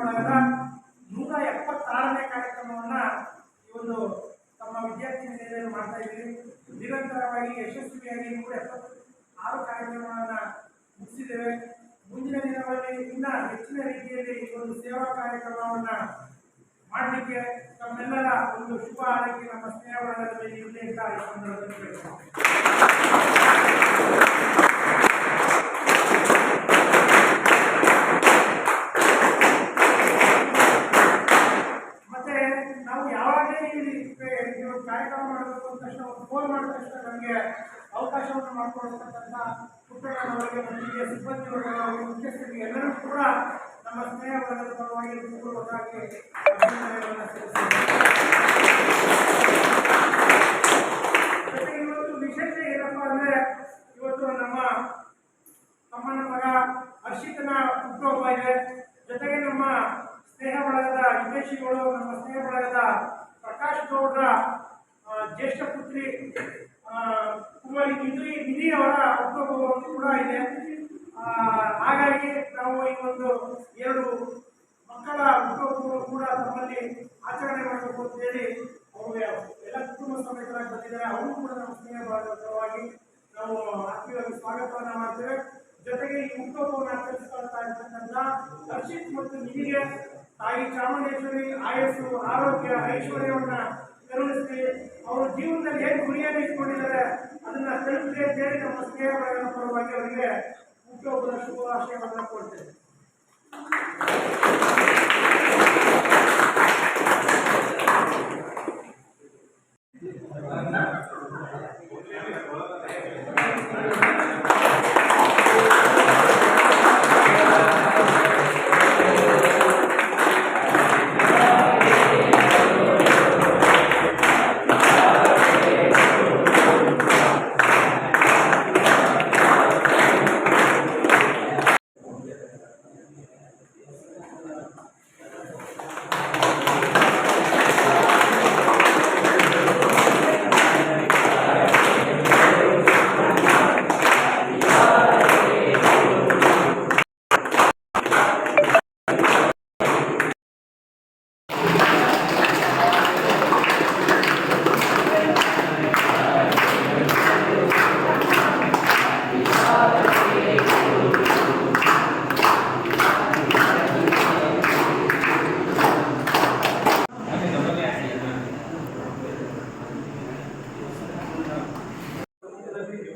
ಒಳಗದ ನೂರ ಎಪ್ಪತ್ತಾರನೇ ಕಾರ್ಯಕ್ರಮವನ್ನ ಈ ಒಂದು ತಮ್ಮ ವಿದ್ಯಾರ್ಥಿ ನಿಲಯದಲ್ಲಿ ಮಾಡ್ತಾ ಇದ್ದೀವಿ. ನಿರಂತರವಾಗಿ ಯಶಸ್ವಿಯಾಗಿ ನೂರ ಎಪ್ಪತ್ತು ಆರು ಕಾರ್ಯಕ್ರಮಗಳನ್ನ ಮುಗಿಸಿದ್ದೇವೆ. ಮುಂದಿನ ದಿನಗಳಲ್ಲಿ ಇನ್ನ ಹೆಚ್ಚಿನ ರೀತಿಯಲ್ಲಿ ಈ ಒಂದು ಸೇವಾ ಕಾರ್ಯಕ್ರಮವನ್ನ ಮಾಡಲಿಕ್ಕೆ ತಮ್ಮೆಲ್ಲರ ಒಂದು ಶುಭ ಆರೋಗ್ಯ ನಮ್ಮ ಸ್ನೇಹ ವರ್ಗದಲ್ಲಿ ಇರಲಿ ಅಂತ ಈ ಸಂದರ್ಭದಲ್ಲಿ. ಕಾರ್ಯಕ್ರಮ ಮಾಡಬೇಕು ಒಂದು ಫೋನ್ ಮಾಡಿದ ತಕ್ಷಣ ನಮಗೆ ಅವಕಾಶವನ್ನು ಮಾಡಿಕೊಡ್ತಕ್ಕಂಥ ಪುಟ್ಟಣ್ಣನವರಿಗೆ ಇಲ್ಲಿಯ ಸಿಬ್ಬಂದಿ ವರ್ಗದವರಿಗೆ ಮುಖ್ಯಸ್ಥರಿಗೆ ಎಲ್ಲರೂ ಕೂಡ ನಮ್ಮ ಸ್ನೇಹ ವರ್ಗದ ಪರವಾಗಿ ಪೂರ್ವಕವಾಗಿ ಅಭಿನಂದನೆಗಳನ್ನು. ಜೊತೆಗೆ ಇವತ್ತು ವಿಶೇಷ ಏನಪ್ಪಾ ಅಂದ್ರೆ ಇವತ್ತು ನಮ್ಮ ತಮ್ಮನ ಮಗ ಹರ್ಷಿತನ ಹುಟ್ಟುಹಬ್ಬ ಇದೆ ಜೊತೆಗೆ ನಮ್ಮ ಸ್ನೇಹ ಬಳಗದ ವಿದೇಶಿಗಳು ನಮ್ಮ ಸ್ನೇಹ ಬಳಗದ ಗೌಡ್ರ ಜ್ಯೇಷ್ಠ ಪುತ್ರಿ ಕುಮಾರಿ ನಿಧಿ ನಿಧಿ ಅವರ ಹುಟ್ಟುಹಬ್ಬವನ್ನು ಕೂಡ ಇದೆ. ಹಾಗಾಗಿ ನಾವು ಈ ಒಂದು ಎರಡು ಮಕ್ಕಳ ಹುಟ್ಟುಹಬ್ಬವನ್ನು ಕೂಡ ನಮ್ಮಲ್ಲಿ ಆಚರಣೆ ಮಾಡಬೇಕು ಅಂತ ಹೇಳಿ ಅವ್ರಿಗೆ ಎಲ್ಲ ಕುಟುಂಬ ಸಮೇತರಾಗಿ ಬಂದಿದ್ದಾರೆ. ಅವರು ಕೂಡ ನಮ್ಮ ಸ್ನೇಹ ಭಾಗವಾಗಿ ನಾವು ಆತ್ಮೀಯವಾಗಿ ಸ್ವಾಗತವನ್ನು ಮಾಡ್ತೇವೆ. ಜೊತೆಗೆ ಈ ಹುಟ್ಟುಹಬ್ಬವನ್ನು ಆಚರಿಸ್ತಾ ಇರ್ತಕ್ಕಂಥ ಹರ್ಷಿತ್ ಮತ್ತು ನಿಧಿಗೆ ತಾಯಿ ಚಾಮುಂಡೇಶ್ವರಿ ಆಯಸ್ಸು, ಆರೋಗ್ಯ, ಐಶ್ವರ್ಯವನ್ನ ಕರುಣಿಸಿ ಅವರು ಜೀವನದಲ್ಲಿ ಏನು ಗುರಿಯನ್ನು ಇಟ್ಕೊಂಡಿದ್ದಾರೆ ಅದನ್ನ ತಲುಪಲಿ ಅಂತ ಹೇಳಿ ನಮ್ಮ ಸ್ನೇಹ ಬಳಗದ ಪರವಾಗಿ ಅವರಿಗೆ ಹುಟ್ಟುಹಬ್ಬದ ಶುಭಾಶಯವನ್ನು ಕೊಡ್ತೇವೆ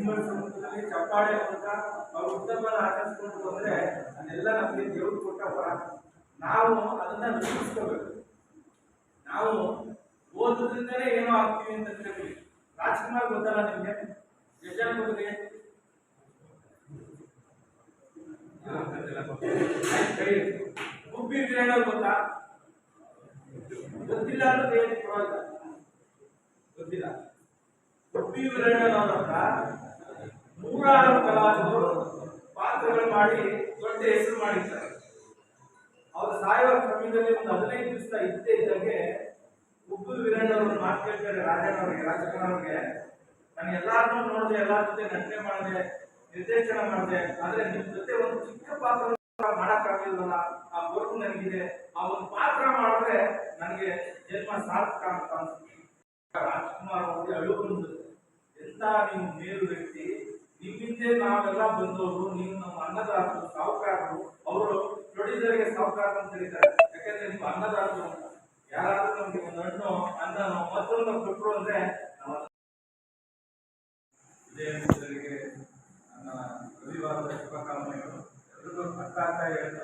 ಬಿಂಬಳ ಸಮುದ್ರದಲ್ಲಿ ಚಪ್ಪಾಳೆ ಅಂತ ನಾವು ಉತ್ತಮನ ಆಚರಿಸ್ಕೊಂಡು ಬಂದ್ರೆ ಅದೆಲ್ಲ ನಮಗೆ ದೇವ್ರು ಕೊಟ್ಟ ವರ. ನಾವು ಅದನ್ನ ರೂಪಿಸ್ಕೋಬೇಕು. ನಾವು ಓದೋದ್ರಿಂದಲೇ ಏನೋ ಆಗ್ತೀವಿ ಅಂತ ತಿಳ್ಕೊಳ್ಳಿ ರಾಜ್ಕುಮಾರ್ ಗೊತ್ತಲ್ಲ ನಿಮ್ಗೆ? ಎಷ್ಟು ಜನ ಗೊತ್ತಿದೆ ಗುಬ್ಬಿ ಗೊತ್ತಾ? ಗೊತ್ತಿಲ್ಲ ಅಂದ್ರೆ ಪರವಾಗಿಲ್ಲ. ಗೊತ್ತಿಲ್ಲ. ಗುಬ್ಬಿ ವೀರಣ್ಣನವರ ಹತ್ರ ನೂರಾರು ಕಲಾವಿದರು ಪಾತ್ರಗಳು ಮಾಡಿ ದೊಡ್ಡ ಹೆಸರು ಮಾಡಿದ್ದಾರೆ. ಅವ್ರು ಸಾಯುವ ಸಮಯದಲ್ಲಿ ಒಂದು ಹದಿನೈದು ದಿವಸ ಇದ್ದೇ ಇದ್ದಂಗೆ ಉಬ್ಬು ವೀರಣ್ಣವರು ಮಾತು ಕೇಳ್ತಾರೆ ರಾಜಣ್ಣವ್ರಿಗೆ ರಾಜಕುಮಾರ್ಗೆ ನಾನು ಎಲ್ಲಾರನ್ನೂ ನೋಡಿದೆ, ಎಲ್ಲಾರ ಜೊತೆ ನಟನೆ ಮಾಡಿದೆ, ನಿರ್ದೇಶನ ಮಾಡಿದೆ, ಆದ್ರೆ ನಿಮ್ ಜೊತೆ ಒಂದು ಚಿಕ್ಕ ಪಾತ್ರ ಮಾಡಕ್ಕಾಗಲಿಲ್ವಲ್ಲ ಆ ಬದುಕು ನನಗಿದೆ. ಆ ಒಂದು ಪಾತ್ರ ಮಾಡಿದ್ರೆ ನನಗೆ ಜನ್ಮ ಸಾರ್ಥಕ ಅಂತ ಅನ್ಸುತ್ತೆ. ರಾಜ್ಕುಮಾರ್ ಅವರಿಗೆ ಅಳು ಎಂತ ನೀವು ಮೇಲು ವ್ಯಕ್ತಿ? ನಿಮ್ಮಿಂದೆ ನಾವೆಲ್ಲ ಬಂದವರು, ನೀವು ನಮ್ಮ ಅನ್ನದಾತರು, ಸಾಹುಕಾರರು, ಅವರು ಪ್ರೊಡ್ಯೂಸರ್ಗೆ ಸಾಹುಕಾರ ಅಂತ ಕರೀತಾರೆ ಯಾಕಂದ್ರೆ ನಿಮ್ಮ ಅನ್ನದಾತರು ಅಂತ. ಯಾರಾದ್ರೂ ನಮ್ಗೆ ಒಂದು ಹಣ್ಣು, ಅನ್ನನೋ, ಮತ್ತೊಂದು ಕೊಟ್ಟರು ಅಂದ್ರೆ ವಿಜಯನಿಗೆ ನನ್ನ ರವಿವಾರದ ಶುಭಕಾಮನೆಗಳು. ಎಲ್ರಿಗೂ ಅಕ್ಕ ಆಗ್ತಾ ಹೇಳ್ತಾ